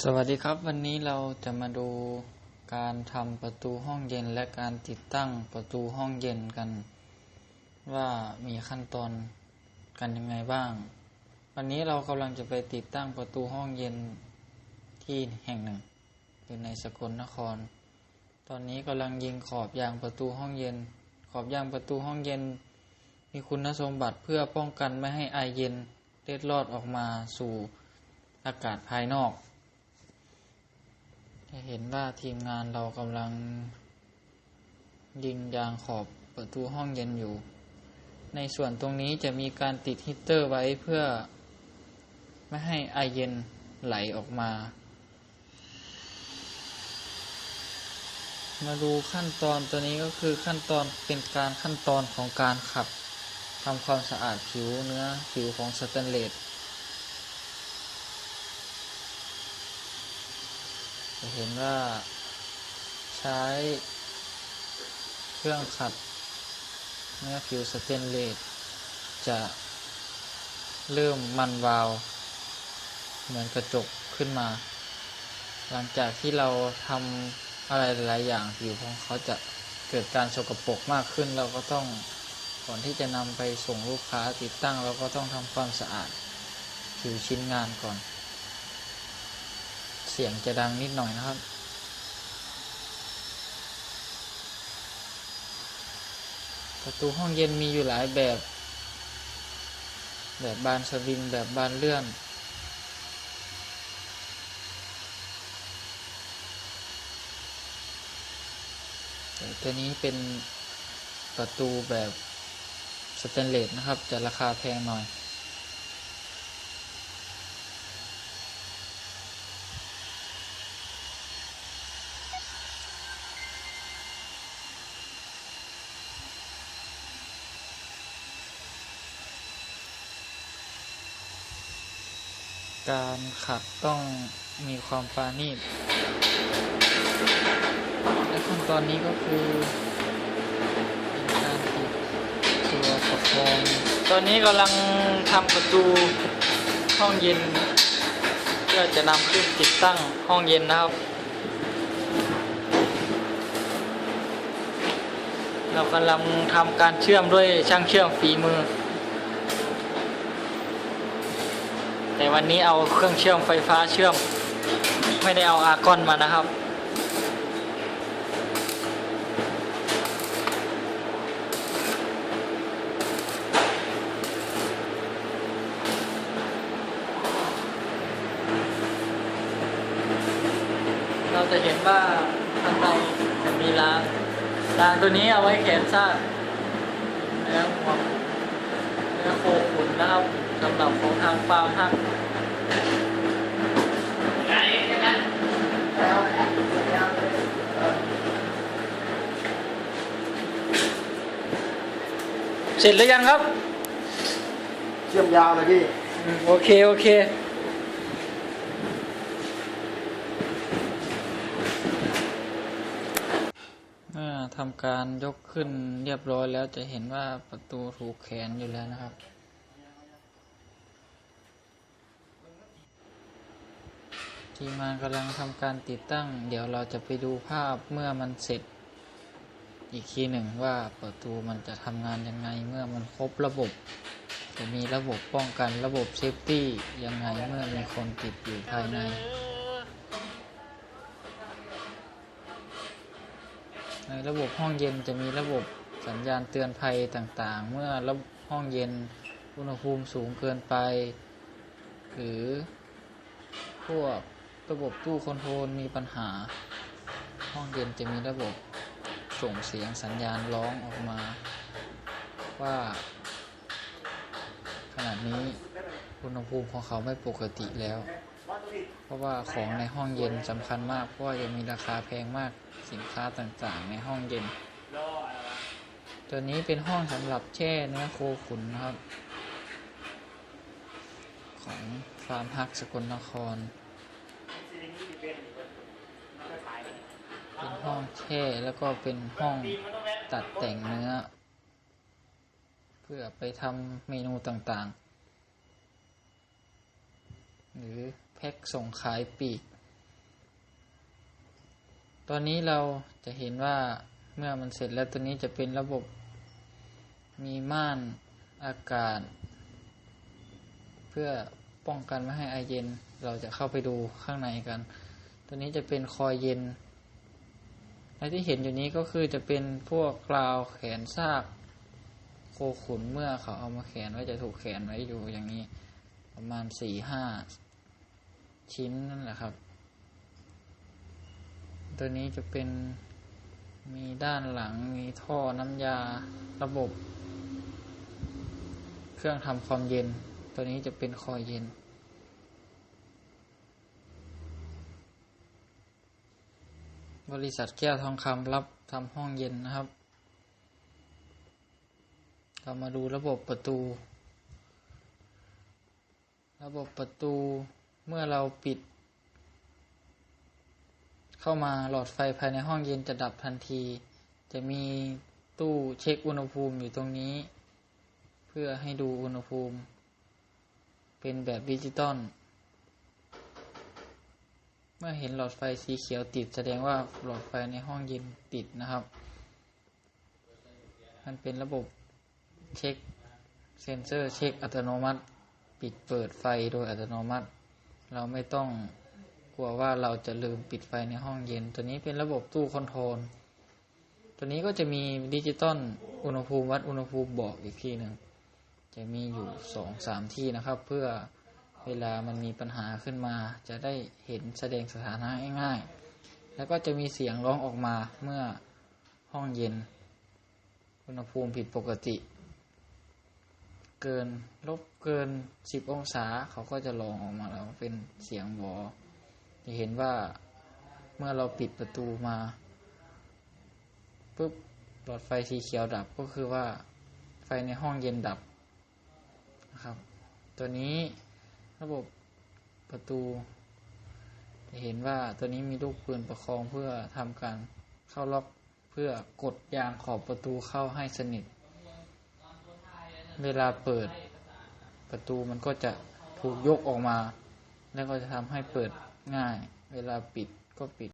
สวัสดีครับ วันนี้เราจะมาดูการทำประตูห้องเย็นและการติดตั้งประตูห้องเย็นกัน ว่ามีขั้นตอนกันยังไงบ้าง วันนี้เรากำลังจะไปติดตั้งประตูห้องเย็นที่แห่งหนึ่ง อยู่ในสกลนคร ตอนนี้กำลังยิงขอบยางประตูห้องเย็น ขอบยางประตูห้องเย็น มีคุณสมบัติเพื่อป้องกันไม่ให้ไอเย็นเล็ดลอดออกมาสู่อากาศภายนอก จะเห็นว่าทีมงานเรากำลัง ยิงยางขอบประตูห้องเย็นอยู่ ในส่วนตรงนี้จะมีการติดฮีตเตอร์ไว้เพื่อ ไม่ให้ไอเย็นไหลออกมา มาดูขั้นตอนตัวนี้ก็คือขั้นตอนเป็นการขั้นตอนของการขัดทำความสะอาดผิวเนื้อผิวของสแตนเลส จะเห็นว่าใช้เครื่องขัดเนื้อผิวสเตนเลสจะเริ่มมันวาว เหมือนกระจกขึ้นมา หลังจากที่เราทำอะไรหลายอย่างผิวของเขาจะเกิดการสกปรกมากขึ้น เราก็ต้องก่อนที่จะนำไปส่งลูกค้าติดตั้ง เราก็ต้องทำความสะอาดผิวชิ้นงานก่อน เสียงจะดังนิดหน่อยนะครับ ประตูห้องเย็นมีอยู่หลายแบบ แบบบานสวิงแบบบานเลื่อน แต่ตัวนี้เป็นประตูแบบสแตนเลสนะครับ จะราคาแพงหน่อย การขัดต้องมีความปาณีตและขั้นตอนนี้ก็คือเป็นการติดตัวประคองตอนนี้กำลังทำประตูห้องเย็น เพื่อจะนำขึ้นติดตั้งห้องเย็นนะครับ เรากำลังทำการเชื่อมด้วยช่างเชื่อมฝีมือ แต่วันนี้เอาเครื่องเชื่อมไฟฟ้าเชื่อม ไม่ได้เอาอาร์กอนมานะครับ เราจะเห็นว่าข้างในจะมีรางรางตัวนี้เอาไว้แขนสั้นเนื้อหัวเนื้อโคขุนนะครับ สำหรับของทางฟาร์มฮักเสร็จหรือยังครับ เชื่อมยาวเลยพี่อืมโอเค โอเคเมื่อทำการยกขึ้นเรียบร้อยแล้วจะเห็นว่าประตูถูกแขวนอยู่แล้วนะครับ ทีมงานกำลังทำการติดตั้ง เดี๋ยวเราจะไปดูภาพเมื่อมันเสร็จ อีกทีหนึ่งว่าประตูมันจะทำงานยังไงเมื่อมันครบระบบ จะมีระบบป้องกันระบบเซฟตี้ยังไงเมื่อมีคนติดอยู่ภายในในระบบห้องเย็นจะมีระบบสัญญาณเตือนภัยต่างๆ เมื่อระบบห้องเย็นอุณหภูมิสูงเกินไป หรือพวก ระบบตู้คอนโทรลมีปัญหา ห้องเย็นจะมีระบบส่งเสียงสัญญาณร้องออกมา ว่าขนาดนี้อุณหภูมิของเขาไม่ปกติแล้ว เพราะว่าของในห้องเย็นสำคัญมาก เพราะว่าจะมีราคาแพงมากสินค้าต่างๆ ในห้องเย็น ตัวนี้เป็นห้องสำหรับแช่เนื้อโคขุนนะครับ ของฟาร์มฮักสกลนคร เป็น ห้องแช่แล้วก็เป็นห้องตัดแต่งเนื้อ เพื่อไปทำเมนูต่างๆ หรือแพ็คส่งขายปีก ตอนนี้เราจะเห็นว่าเมื่อมันเสร็จแล้วตัวนี้จะเป็นระบบมีม่านอากาศ เพื่อป้องกันไม่ให้ไอเย็นเราจะเข้าไปดูข้างในกัน ตัวนี้จะเป็นคอยเย็น และที่เห็นอยู่นี้ก็คือจะเป็นพวกกราวแขนซากโคขุนเมื่อเขาเอามาแขวนไว้จะถูกแขวนไว้อยู่อย่างนี้ ประมาณสี่ห้าชิ้นนั่นแหละครับ ตัวนี้จะเป็นมีด้านหลังมีท่อน้ำยาระบบ เครื่องทำความเย็น ตัวนี้จะเป็นคอยเย็น บริษัทแก้วทองคำรับทำห้องเย็นนะครับ เรามาดูระบบประตู ระบบประตูเมื่อเราปิด เข้ามาหลอดไฟภายในห้องเย็นจะดับทันที จะมีตู้เช็คอุณหภูมิอยู่ตรงนี้ เพื่อให้ดูอุณหภูมิ เป็นแบบดิจิตอล มื่อเห็นหลอดไฟสีเขียวติด แสดงว่าหลอดไฟในห้องเย็นติดนะครับ มันเป็นระบบเช็คเซนเซอร์เช็คอัตโนมัติ ปิดเปิดไฟโดยอัตโนมัติ เราไม่ต้องกลัวว่าเราจะลืมปิดไฟในห้องเย็น ตัวนี้เป็นระบบตู้คอนโทรล ตัวนี้ก็จะมีดิจิตอลอุณหภูมิวัดอุณหภูมิบอกอีกทีหนึ่งจะมีอยู่สองสามที่นะครับ เพื่อ เวลามันมีปัญหาขึ้นมา จะได้เห็นแสดงสถานะง่ายๆ แล้วก็จะมีเสียงร้องออกมาเมื่อห้องเย็น อุณหภูมิผิดปกติ เกินลบเกินสิบองศาเขาก็จะร้องออกมาแล้วเป็นเสียงหวอจะเห็นว่าเมื่อเราปิดประตูมาปุ๊บหลอดไฟสีเขียวดับก็คือว่าไฟในห้องเย็นดับนะครับ ตัวนี้ ระบบประตู จะเห็นว่าตัวนี้มีลูกปืนประคองเพื่อทำการเข้าล็อกเพื่อกดยางขอบประตูเข้าให้สนิท เวลาเปิดประตูมันก็จะถูกยกออกมา แล้วก็จะทำให้เปิดง่าย เวลาปิดก็ปิด